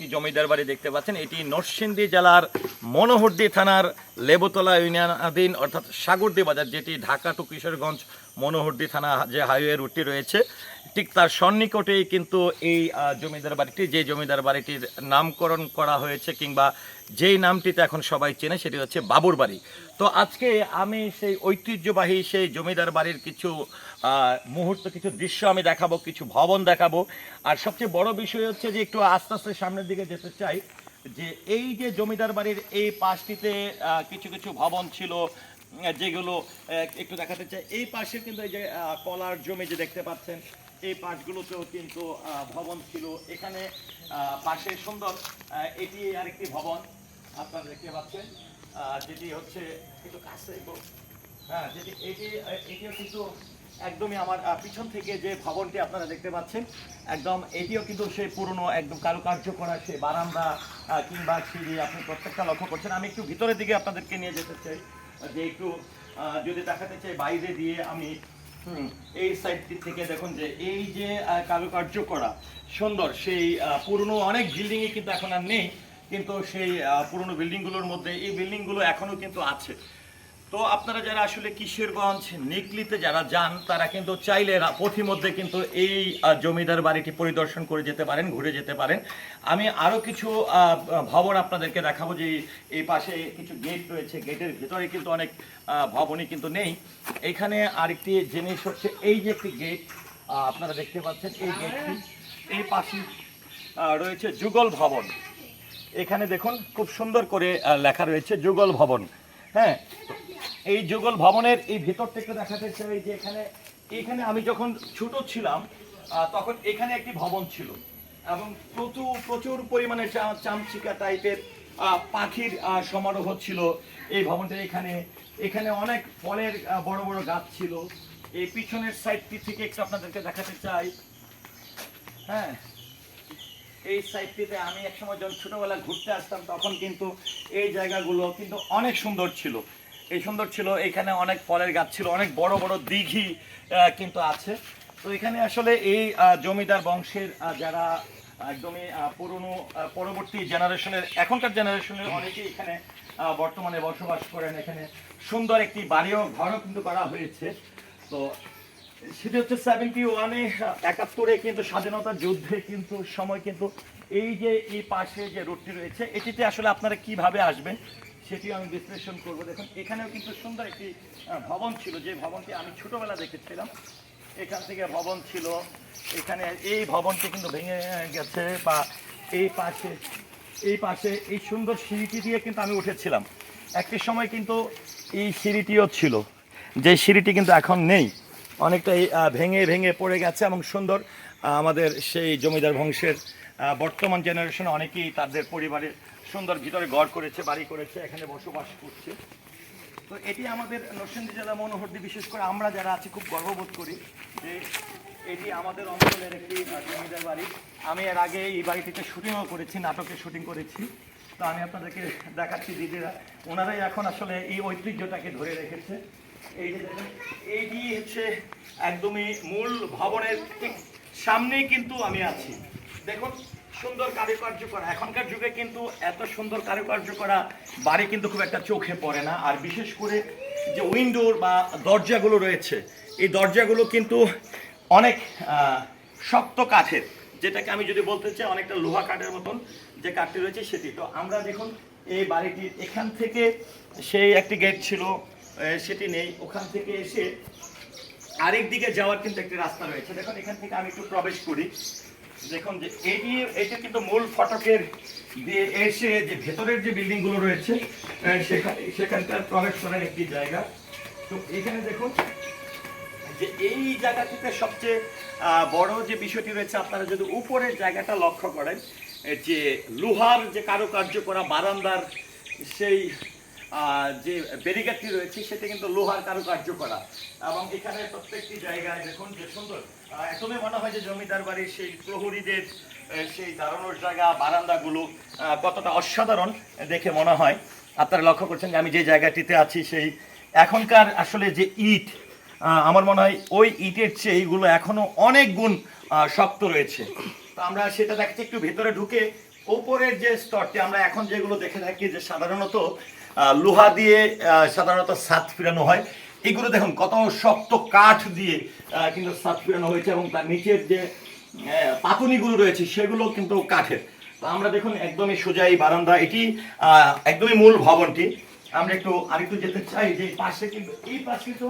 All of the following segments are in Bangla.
একটি জমিদার বাড়ি দেখতে পাচ্ছেন। এটি নরসিংদী জেলার মনোহরদী থানার লেবুতলা ইউনিয়নাধীন, অর্থাৎ সাগরদী বাজার, যেটি ঢাকা টু কিশোরগঞ্জ মনোহরদী থানা যে হাইওয়ে রুটটি রয়েছে। ঠিক তার সন্নিকটেই কিন্তু এই জমিদার বাড়িটি, যে জমিদার বাড়িটির নামকরণ করা হয়েছে কিংবা যেই নামটিতে এখন সবাই চেনে, সেটি হচ্ছে বাবুর বাড়ি। তো আজকে আমি সেই ঐতিহ্যবাহী, সেই জমিদার বাড়ির কিছু মুহূর্ত, কিছু দৃশ্য আমি দেখাবো, কিছু ভবন দেখাবো। আর সবচেয়ে বড় বিষয় হচ্ছে যে একটু আস্তে আস্তে সামনের দিকে যেতে চাই, যে এই যে জমিদার বাড়ির এই পাশটিতে কিছু কিছু ভবন ছিল, যেগুলো একটু দেখাতে চাই। এই পাশে কিন্তু এই যে কলার জমি যে দেখতে পাচ্ছেন, এই পাশগুলোতেও কিন্তু ভবন ছিল। এখানে পাশে সুন্দর এটি আরেকটি ভবন। আপনারা দেখতে পাচ্ছেন যেটি হচ্ছে একটু কাছে হ্যাঁ যেটি, এটি, এটিও কিন্তু একদমই আমার পিছন থেকে যে ভবনটি আপনারা দেখতে পাচ্ছেন, একদম এটিও কিন্তু সেই পুরনো একদম কারুকার্য করা সেই বারান্দা কিংবা সিঁড়ি আপনি প্রত্যেকটা লক্ষ্য করছেন। আমি একটু ভিতরের দিকে আপনাদেরকে নিয়ে যেতে চাই, যে একটু যদি দেখাতে চাই, বাইরে দিয়ে আমি এই সাইডটি থেকে দেখুন যে এই যে কারুকার্য করা সুন্দর, সেই পুরনো অনেক বিল্ডিংই কিন্তু এখন আর নেই। কিন্তু সেই পুরনো বিল্ডিংগুলোর মধ্যে, এই বিল্ডিংগুলো এখনও কিন্তু আছে। তো আপনারা যারা আসলে কিশোরগঞ্জ, নিকলিতে যারা যান, তারা কিন্তু চাইলে পথিমধ্যে কিন্তু এই জমিদার বাড়িটি পরিদর্শন করে যেতে পারেন, ঘুরে যেতে পারেন। আমি আরও কিছু ভবন আপনাদেরকে দেখাবো যে এই পাশে কিছু গেট রয়েছে। গেটের ভিতরে কিন্তু অনেক ভবনই কিন্তু নেই। এখানে আরেকটি জিনিস হচ্ছে, এই যে একটি গেট আপনারা দেখতে পাচ্ছেন, এই গেটটি এই পাশে রয়েছে যুগল ভবন। এখানে দেখুন, খুব সুন্দর করে লেখা রয়েছে যুগল ভবন। হ্যাঁ এই যুগল ভবনের এই ভিতর থেকে দেখাতে চাই যে এখানে এখানে আমি যখন ছোট ছিলাম তখন এখানে একটি ভবন ছিল। এবং প্রচুর প্রচুর পরিমাণে চামচিকা টাইপের পাখির সমারোহ ছিল। এই ভবনটার এখানে এখানে অনেক ফলের বড় বড় গাছ ছিল। এই পিছনের সাইডটি থেকে একটু আপনাদেরকে দেখাতে চাই। হ্যাঁ এই সাইডটিতে আমি একসময় যখন ছোটবেলা ঘুরতে আসতাম, তখন কিন্তু এই জায়গাগুলো কিন্তু অনেক সুন্দর ছিল। এই সুন্দর ছিল, এখানে অনেক ফলের গাছ ছিল, অনেক বড় বড় দিঘি কিন্তু আছে। তো এখানে আসলে এই জমিদার বংশের যারা একদমই পুরনো পরবর্তী জেনারেশনের, এখনকার জেনারেশনের অনেকেই এখানে বর্তমানে বসবাস করেন। এখানে সুন্দর একটি বাড়িও, ঘরও কিন্তু করা হয়েছে। তো সেটা হচ্ছে সেভেন্টি ওয়ানে একাত্তরে কিন্তু স্বাধীনতা যুদ্ধে কিন্তু সময় কিন্তু এই যে, এই পাশে যে রোডটি রয়েছে, এটিতে আসলে আপনারা কীভাবে আসবেন সেটিও আমি বিশ্লেষণ করব। দেখুন, এখানেও কিন্তু সুন্দর একটি ভবন ছিল। যে ভবনটি আমি ছোটবেলা দেখেছিলাম। এখান থেকে ভবন ছিল। এখানে এই ভবনটি কিন্তু ভেঙে গেছে বা এই পাশে এই পাশে এই সুন্দর সিঁড়িটি দিয়ে কিন্তু আমি উঠেছিলাম। একটি সময় কিন্তু এই সিঁড়িটিও ছিল। যে সিঁড়িটি কিন্তু এখন নেই। অনেকটাই ভেঙে ভেঙে পড়ে গেছে এবং সুন্দর আমাদের সেই জমিদার বংশের বর্তমান জেনারেশনে অনেকেই তাদের পরিবারের সুন্দর ভিতরে ঘর করেছে, বাড়ি করেছে, এখানে বসবাস করছে। তো এটি আমাদের নরসিংদী জেলা মনোহরদি, বিশেষ করে আমরা যারা আছি, খুব গর্ববোধ করি যে এটি আমাদের অঞ্চলের একটি জমিদার বাড়ি। আমি এর আগে এই বাড়িটিতে শুটিংও করেছি, নাটকে শুটিং করেছি। তো আমি আপনাদেরকে দেখাচ্ছি দিদিরা। ওনারাই এখন আসলে এই ঐতিহ্যটাকে ধরে রেখেছে। এই এইটি হচ্ছে একদমই মূল ভবনের ঠিক সামনেই কিন্তু আমি আছি। দেখুন, সুন্দর কারুকার্য করা। এখনকার যুগে কিন্তু এত সুন্দর কারুকার্য করা বাড়ি কিন্তু খুব একটা চোখে পড়ে না। আর বিশেষ করে যে উইন্ডোর বা দরজাগুলো রয়েছে, এই দরজাগুলো কিন্তু অনেক শক্ত কাঠের। যেটাকে আমি যদি বলতে চাই, অনেকটা লোহা কাঠের মতন যে কাঠটি রয়েছে সেটি। তো আমরা দেখুন, এই বাড়িটির এখান থেকে সেই একটি গেট ছিল। সেটি নেই। ওখান থেকে এসে আরেক দিকে যাওয়ার কিন্তু একটি রাস্তা রয়েছে। দেখুন, এখান থেকে আমি একটু প্রবেশ করি। দেখুন যে এটি, এটা কিন্তু মূল ফটকের দিয়ে এসে যে ভেতরের যে বিল্ডিংগুলো রয়েছে সেখানে, সেখানকার প্রবেশ করার একটি জায়গা। তো এখানে দেখুন, যে এই জায়গাটিতে সবচেয়ে বড় যে বিষয়টি রয়েছে, আপনারা যদি উপরের জায়গাটা লক্ষ্য করেন যে লোহার যে কারুকার্য করা বারান্দার সেই যে ব্যারিকেডটি রয়েছে, সেটা কিন্তু লোহার কারুকার্য করা। এবং এখানে প্রত্যেকটি জায়গায় দেখুন যে সুন্দর। একদমই মনে হয় যে জমিদার বাড়ির সেই প্রহরীদের সেই দাঁড়ানোর জায়গা, বারান্দাগুলো কতটা অসাধারণ দেখে মনে হয়। আপনারা লক্ষ্য করছেন যে আমি যে জায়গাটিতে আছি, সেই এখনকার আসলে যে ইট আমার মনে হয় ওই ইটের চেয়ে এইগুলো এখনও অনেক গুণ শক্ত রয়েছে। তো আমরা সেটা দেখাচ্ছি, একটু ভেতরে ঢুকে, ওপরের যে স্তরটি, আমরা এখন যেগুলো দেখে থাকি যে সাধারণত লোহা দিয়ে সাধারণত সাত ফিরানো হয়। এগুলো দেখুন, কত শক্ত কাঠ দিয়ে কিন্তু সাত ফিরানো হয়েছে এবং তার নিচের যে পাতুনিগুলো রয়েছে, সেগুলো কিন্তু কাঠের। তো আমরা দেখুন, একদমই সোজা এই বারান্দা। এটি একদমই মূল ভবনটি। আমরা একটু, আরেকটু যেতে চাই যে পাশে কিন্তু, এই পাশে কিন্তু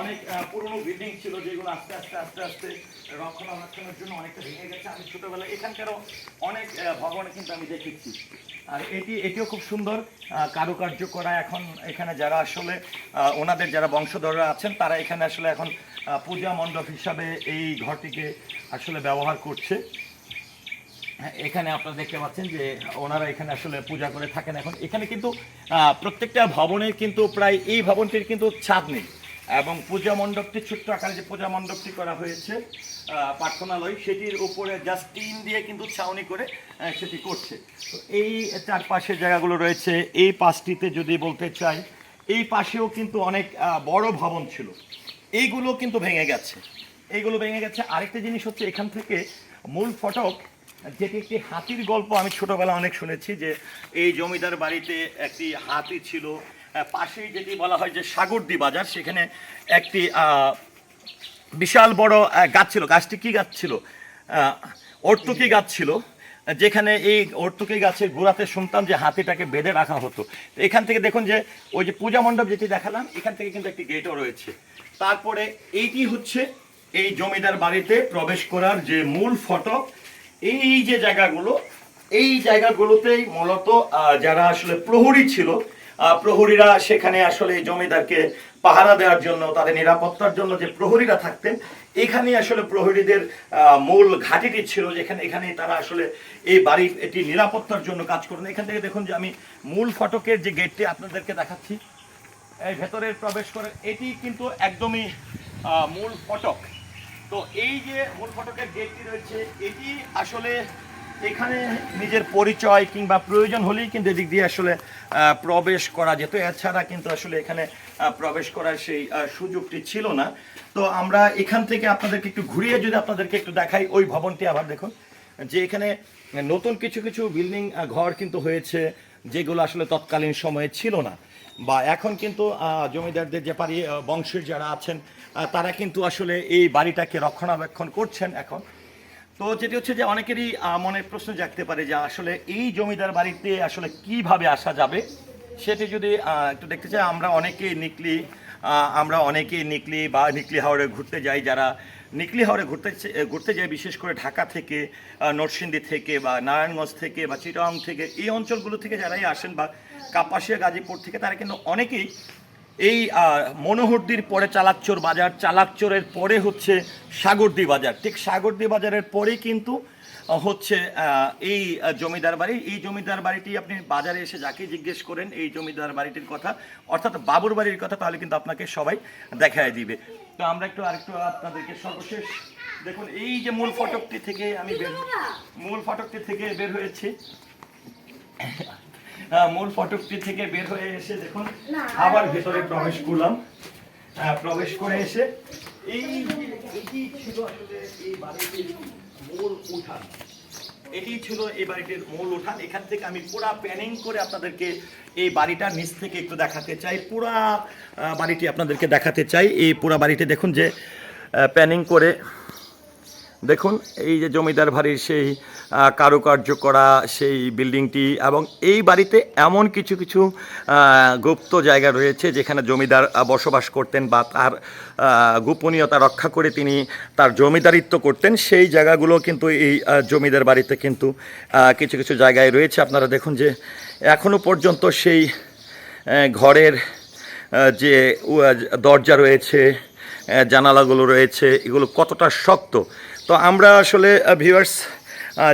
অনেক পুরনো বিল্ডিং ছিল যেগুলো আস্তে আস্তে আস্তে আস্তে রক্ষণাবেক্ষণের জন্য অনেকটা ভেঙে গেছে। আমি ছোটবেলায় এখানকারও অনেক ভবন কিন্তু আমি দেখেছি। আর এটি এটিও খুব সুন্দর কারুকার্য করা এখন এখানে যারা আসলে ওনাদের যারা বংশধররা আছেন তারা এখানে আসলে এখন পূজা মণ্ডপ হিসাবে এই ঘরটিকে আসলে ব্যবহার করছে। হ্যাঁ, এখানে আপনারা দেখতে পাচ্ছেন যে ওনারা এখানে আসলে পূজা করে থাকেন এখন। এখানে কিন্তু প্রত্যেকটা ভবনের কিন্তু প্রায় এই ভবনটির কিন্তু ছাদ নেই। এবং পূজা মণ্ডপটি, ছোট্ট আকারে যে পূজা মণ্ডপটি করা হয়েছে প্রার্থনালয় সেটির উপরে জাস্ট টিন দিয়ে কিন্তু ছাউনি করে সেটি করছে। তো এই চারপাশে জায়গাগুলো রয়েছে। এই পাশটিতে যদি বলতে চাই, এই পাশেও কিন্তু অনেক বড় ভবন ছিল। এইগুলো কিন্তু ভেঙে গেছে। এইগুলো ভেঙে গেছে। আরেকটা জিনিস হচ্ছে এখান থেকে মূল ফটক, যেটি একটি হাতির গল্প আমি ছোটবেলা অনেক শুনেছি যে এই জমিদার বাড়িতে একটি হাতি ছিল পাশেই যেটি বলা হয় যে সাগরদি বাজার, সেখানে একটি বিশাল বড় গাছ ছিল। গাছটি কি গাছ ছিল? অর্তুকি গাছ ছিল, যেখানে এই অর্তুকি গাছের গোড়াতে শুনতাম যে হাতিটাকে বেঁধে রাখা হতো। এখান থেকে দেখুন যে, ওই যে পূজা মণ্ডপ যেটি দেখালাম, এখান থেকে কিন্তু একটি গেটও রয়েছে। তারপরে এইটি হচ্ছে এই জমিদার বাড়িতে প্রবেশ করার যে মূল ফটক। এই যে জায়গাগুলো, এই জায়গাগুলোতেই মূলত যারা আসলে প্রহরী ছিল প্রহরীরা সেখানে আসলে জমিদারকে পাহারা দেওয়ার জন্য, তাদের নিরাপত্তার জন্য যে প্রহরীরা থাকতেন এখানে আসলে প্রহরীদের মূল ঘাঁটিটি ছিল, যেখানে এখানে তারা আসলে এই বাড়ির এটি নিরাপত্তার জন্য কাজ করেন এখান থেকে দেখুন যে আমি মূল ফটকের যে গেটটি আপনাদেরকে দেখাচ্ছি এই ভেতরে প্রবেশ করে, এটি কিন্তু একদমই মূল ফটক। তো এই যে মূল ফটকের গেটটি রয়েছে, এটি আসলে এখানে নিজের পরিচয় কিংবা প্রয়োজন হলেই কিন্তু এদিক দিয়ে আসলে প্রবেশ করা যেত। এছাড়া কিন্তু আসলে এখানে প্রবেশ করার সেই সুযোগটি ছিল না। তো আমরা এখান থেকে আপনাদেরকে একটু ঘুরিয়ে যদি আপনাদেরকে একটু দেখাই ওই ভবনটি আবার দেখুন। যে এখানে নতুন কিছু কিছু বিল্ডিং ঘর কিন্তু হয়েছে, যেগুলো আসলে তৎকালীন সময়ে ছিল না। বা এখন কিন্তু জমিদারদের যে পারি বংশের যারা আছেন তারা কিন্তু আসলে এই বাড়িটাকে রক্ষণাবেক্ষণ করছেন এখন। তো যেটি হচ্ছে যে অনেকেরই মনে প্রশ্ন জাগতে পারে যে আসলে এই জমিদার বাড়িতে আসলে কীভাবে আসা যাবে? সেটি যদি একটু দেখতে চাই, আমরা অনেকেই নিকলি আমরা অনেকেই নিকলি বা নিকলি হাওড়ে ঘুরতে যাই, যারা নিকলি হাওড়ে ঘুরতে ঘুরতে যাই, বিশেষ করে ঢাকা থেকে নরসিংদী থেকে বা নারায়ণগঞ্জ থেকে বা চিটং থেকে, এই অঞ্চলগুলো থেকে যারাই আসেন বা কাপাসিয়া, গাজীপুর থেকে, তারা কিন্তু অনেকেই এই মনোহরদির পরে চালাকচোর বাজার চালাকচোরের পরে হচ্ছে সাগরদি বাজার। ঠিক সাগরদি বাজারের পরেই কিন্তু হচ্ছে এই জমিদার বাড়ি। এই জমিদার বাড়িটি আপনি বাজারে এসে যাকে জিজ্ঞেস করেন এই জমিদার বাড়িটির কথা অর্থাৎ বাবুর বাড়ির কথা তাহলে কিন্তু আপনাকে সবাই দেখায় দিবে। তো আমরা একটু আরেকটু আপনাদেরকে সর্বশেষ দেখুন এই যে মূল ফটকটি থেকে আমি বের মূল ফটকটি থেকে বের হয়েছি। মূল ফটকটি থেকে বের হয়ে এসে দেখুন, আবার ভেতরে প্রবেশ করলাম। প্রবেশ করে এসে এই এটি ছিল আসলে এই বাড়িটির মূল উঠান। এটি ছিল এই বাড়িটির মূল উঠান। এখান থেকে আমি পুরা প্ল্যানিং করে আপনাদেরকে এই বাড়িটার নিচ থেকে একটু দেখাতে চাই। পুরা বাড়িটি আপনাদেরকে দেখাতে চাই। এই পুরা বাড়িটি দেখুন যে প্ল্যানিং করে দেখুন, এই যে জমিদার বাড়ির সেই কারুকার্য করা, সেই বিল্ডিংটি এবং এই বাড়িতে এমন কিছু কিছু গুপ্ত জায়গা রয়েছে যেখানে জমিদার বসবাস করতেন বা তার গোপনীয়তা রক্ষা করে তিনি তার জমিদারিত্ব করতেন। সেই জায়গাগুলো কিন্তু এই জমিদার বাড়িতে কিন্তু কিছু কিছু জায়গায় রয়েছে। আপনারা দেখুন যে এখনও পর্যন্ত সেই ঘরের যে দরজা রয়েছে জানালাগুলো রয়েছে, এগুলো কতটা শক্ত। তো আমরা আসলে ভিউয়ার্স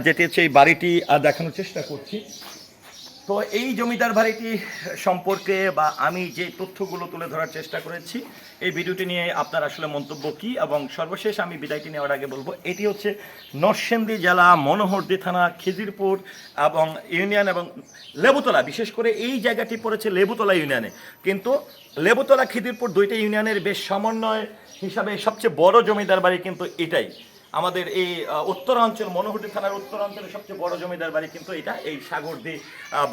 যেটি হচ্ছে এই বাড়িটি দেখানোর চেষ্টা করছি। তো এই জমিদার বাড়িটি সম্পর্কে বা আমি যে তথ্যগুলো তুলে ধরার চেষ্টা করেছি, এই ভিডিওটি নিয়ে আপনার আসলে মন্তব্য কী? এবং সর্বশেষ আমি বিদায়টি নেওয়ার আগে বলব, এটি হচ্ছে নরসিংদী জেলা মনোহরদী থানা, খিজিরপুর এবং ইউনিয়ন এবং লেবুতলা। বিশেষ করে এই জায়গাটি পড়েছে লেবুতলা ইউনিয়নে। কিন্তু লেবুতলা খিদিরপুর দুইটা ইউনিয়নের বেশ সমন্বয় হিসাবে সবচেয়ে বড় জমিদার বাড়ি কিন্তু এটাই। আমাদের এই উত্তরাঞ্চল মনোহরি থানার উত্তরাঞ্চলের সবচেয়ে বড় জমিদার বাড়ি কিন্তু এটা, এই সাগর দি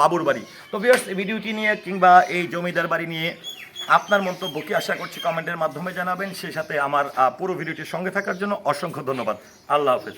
বাবুর বাড়ি। তো এই ভিডিওটি নিয়ে কিংবা এই জমিদার বাড়ি নিয়ে আপনার মন্তব্য কি আশা করছি কমেন্টের মাধ্যমে জানাবেন। সেই সাথে আমার পুরো ভিডিওটির সঙ্গে থাকার জন্য অসংখ্য ধন্যবাদ। আল্লাহ হাফেজ।